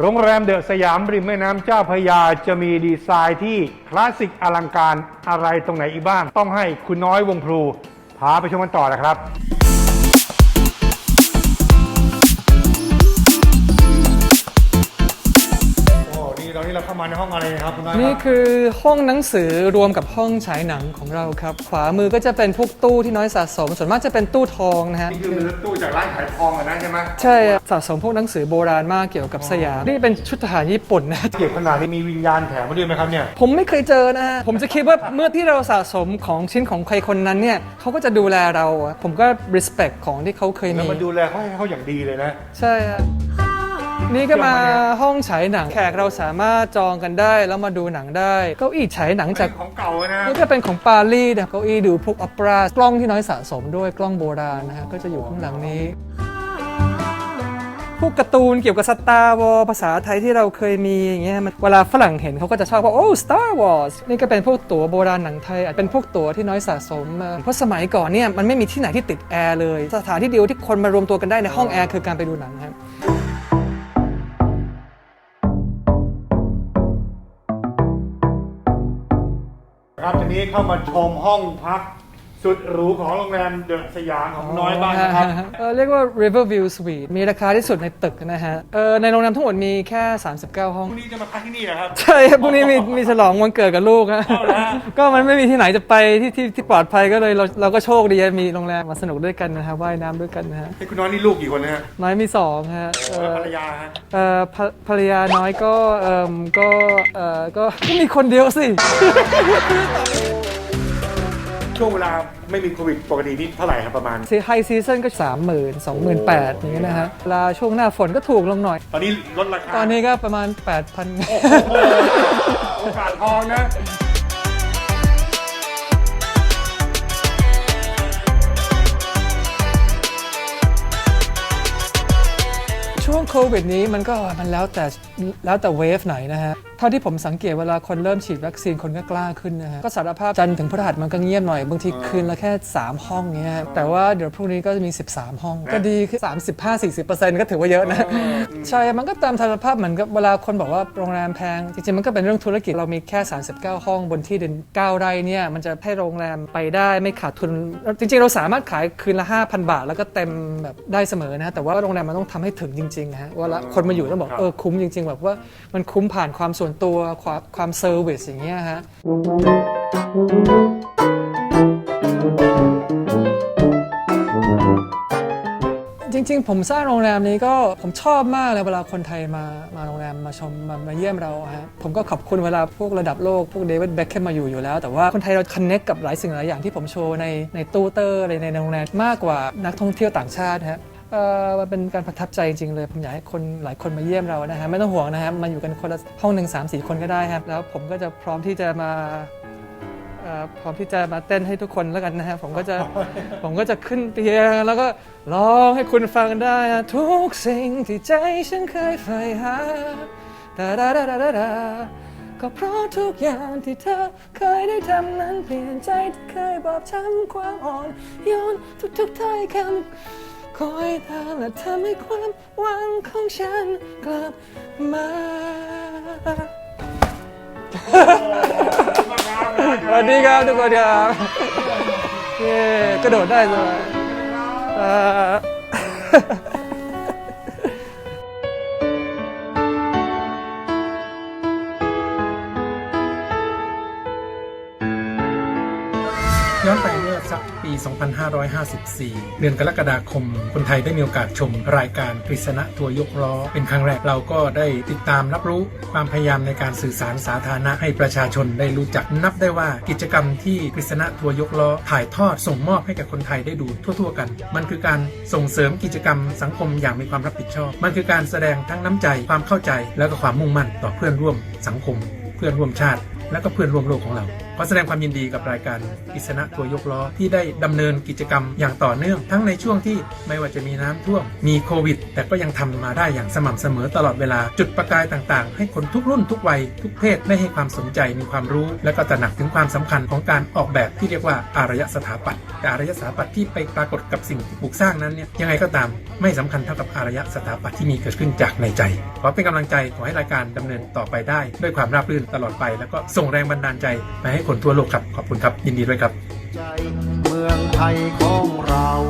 โรงแรมเดอะสยามริมแม่น้ำเจ้าพระยาจะมีดีไซน์ที่คลาสสิกอลังการอะไรตรงไหนอีกบ้าง ต้องให้คุณน้อยวงพลูพาไปชมกันต่อนะครับ ตอนนี้เราเข้ามาในห้องอะไรนะครับคุณน้อยนี่คือห้องหนังสือรวมกับห้องฉายหนังของเราครับ ขวามือก็จะเป็นพวกตู้ที่น้อยสะสม ส่วนมากจะเป็นตู้ทองนะฮะนี่คือตู้จากร้านขายทองอะนะใช่ไหมใช่อะสะสมพวกหนังสือโบราณมากเกี่ยวกับสยามนี่เป็นชุดทหารญี่ปุ่นนะเก็บขนาดที่มีวิญญาณแถมมาด้วยไหมครับเนี่ยผมไม่เคยเจอนะฮะผมจะคิดว่าเมื่อที่เราสะสมของชิ้นของใครคนนั้นเนี่ยเขาก็จะดูแลเราอะผมก็ respect ของที่เขาเคยแล้วมีมาดูแลเขาให้เขาอย่างดีเลยนะใช่ฮะ นี่ก็มาห้องฉายหนังแขกเราสามารถจองกันได้แล้วมาดูหนังได้เก้าอี้ฉายหนังจากของเก่านะนี่ก็เป็นของปารีสนะเก้าอี้ดูพวกออเปร่ากล้องที่น้อยสะสมด้วยกล้องโบราณนะฮะก็จะอยู่ข้างหลังนี้พวกการ์ตูนเกี่ยวกับสตาร์วอลภาษาไทยที่เราเคยมีอย่างเงี้ยมันเวลาฝรั่งเห็นเขาก็จะชอบว่าโอ้ Star Wars นี่ก็เป็นพวกตั๋วโบราณหนังไทยอาจเป็นพวกตั๋วที่น้อยสะสมมาเพราะสมัยก่อนเนี่ยมันไม่มีที่ไหนที่ติดแอร์เลย สถานที่เดียวที่คนมารวมตัวกันได้ในห้องแอร์คือการไปดูหนังครับ ครับทีนี้เข้ามาชมห้องพัก สุดหรูของโรงแรมเดอะสยามของน้อยบ้างนะครับ เออเรียกว่า Riverview Suite มีราคาที่สุดในตึกนะฮะเออในโรงแรมทั้งหมดมีแค่ 39 ห้อง พรุ่งนี้จะมาพักที่นี่นะครับ ใช่ครับพรุ่งนี้มีมีฉลองวันเกิดกับลูกฮะเอาละ ก็มันไม่มีที่ไหนจะไปที่ที่ที่ปลอดภัยก็เลยเราเราก็โชคดีมีโรงแรมมาสนุกด้วยกันนะฮะว่ายน้ำด้วยกันนะฮะให้คุณน้อยนี่ลูกกี่คนนะฮะน้อยมีสองฮะเออภรรยาฮะเออภรภรรยาน้อยก็เออก็เออก็ก็มีคนเดียวสิ ช่วงเวลาไม่มีโควิดปกตินี่เท่าไหร่ครับประมาณ ซีไฮซีซันก็3 0 0 0 0 0 28,000อย่างเงี้ยนะฮะเวลาช่วงหน้าฝนก็ถูกลงหน่อย ตอนนี้ลดราคาตอนนี้ก็ประมาณ 8,000 โอกาสทองนะ ช่วงโควิดนี้มันก็มันแล้วแต่แล้วแต่เวฟไหนนะฮะ เท่าที่ผมสังเกตเวลาคนเริ่มฉีดวัคซีนคนก็กล้าขึ้นนะฮะ ก็สารภาพจันทร์ถึงพฤหัสมันก็เงียบหน่อย บางทีคืนละแค่ 3 ห้องเงี้ยฮะแต่ว่าเดี๋ยวพรุ่งนี้ก็จะมี 13 ห้อง ก็ดีขึ้น35-40%ก็ถือว่าเยอะนะ ใช่ มันก็ตามสารภาพเหมือนกับเวลาคนบอกว่าโรงแรมแพง จริงๆ มันก็เป็นเรื่องธุรกิจเรามีแค่ 39 ห้องบนที่ดิน9ไร่เนี่ยมันจะให้โรงแรมไปได้ไม่ขาดทุน จริงๆ เราสามารถขายคืนละ 5,000 บาท แล้วก็เต็มแบบได้เสมอนะฮะแต่ว่าโรงแรมมันต้องทำให้ถึงจริงๆนะฮะเวลาคนมาอยู่ต้องบอกเออคุ้มจริงๆ แบบว่ามันคุ้มผ่านความส่วนตัวความความเซอร์วิสอย่างเงี้ยฮะจริง ๆ ผมสร้างโรงแรมนี้ก็ผมชอบมากเลยเวลาคนไทยมามาโรงแรมมาชมมามาเยี่ยมเราฮะผมก็ขอบคุณเวลาพวกระดับโลก พวกเดวิดเบคแคมมาอยู่อยู่แล้ว แต่ว่าคนไทยเราคอนเน็กกับหลายสิ่งหลายอย่างที่ผมโชว์ในในตู้เตอร์อะไรในโรงแรมมากกว่านักท่องเที่ยวต่างชาติฮะ เอ่อมันเป็นการประทับใจจริงๆเลยผมอยากให้คนหลายคนมาเยี่ยมเรานะฮะไม่ต้องห่วงนะฮะมาอยู่กันคนละห้องหนึ่งสามสี่คนก็ได้ครับ แล้วผมก็จะพร้อมที่จะมาเอ่อพร้อมที่จะมาเต้นให้ทุกคนแล้วกันนะฮะผมก็จะผมก็จะขึ้นเตียงแล้วก็ร้องให้คุณฟังได้นะทุกสิ่งที่ใจฉันเคยใฝ่หาดาดาดาดาดาดาก็เพราะทุกอย่างที่เธอเคยได้ทำนั้นเปลี่ยนใจที่เคยบอบช้ำความอ่อนโยนทุกๆถ้อยคำ อยตามและทำให้ความหวังของฉันกลับมา สวัสดีครับทุกคนครับเย้กระโดดได้สบายเอ่อ ย้อนไป สักปี 2554 เดือนกรกฎาคม คนไทยได้มีโอกาสชมรายการกฤษณะทัวยกล้อ เป็นครั้งแรกเราก็ได้ติดตามรับรู้ความพยายามในการสื่อสารสาธารณะให้ประชาชนได้รู้จักนับได้ว่ากิจกรรมที่กฤษณะทัวยกล้อ ถ่ายทอดส่งมอบให้กับคนไทยได้ดูทั่ว ๆ กัน มันคือการส่งเสริมกิจกรรมสังคมอย่างมีความรับผิดชอบ มันคือการแสดงทั้งน้ำใจความเข้าใจ แล้วก็ความมุ่งมั่นต่อเพื่อนร่วมสังคม เพื่อนร่วมชาติ และก็เพื่อนร่วมโลกของเราขอแสดงความยินดีกับรายการกิษณะตัวยกล้อที่ได้ดำเนินกิจกรรมอย่างต่อเนื่อง ทั้งในช่วงที่ไม่ว่าจะมีน้ำท่วม มีโควิด แต่ก็ยังทำมาได้อย่างสม่ำเสมอตลอดเวลาจุดประกายต่างๆ ให้คนทุกรุ่นทุกวัย ทุกเพศได้ให้ความสนใจมีความรู้ และก็ตระหนักถึงความสำคัญของการออกแบบที่เรียกว่าอารยสถาปัตย์แต่อารยสถาปัตย์ที่ไปปรากฏกับสิ่งที่ปลูกสร้างนั้นเนี่ยยังไงก็ตามไม่สำคัญเท่ากับอารยสถาปัตย์ที่มีเกิดขึ้นจากในใจขอเป็นกำลังใจขอให้รายการดำเนินต่อไปได้ ด้วยความราบรื่นตลอดไป แล้วก็ส่งแรงบันดาลใจไปให้คนทั่วโลกครับ ขอบคุณครับยินดีด้วยครับ ใจเมืองไทยของเรา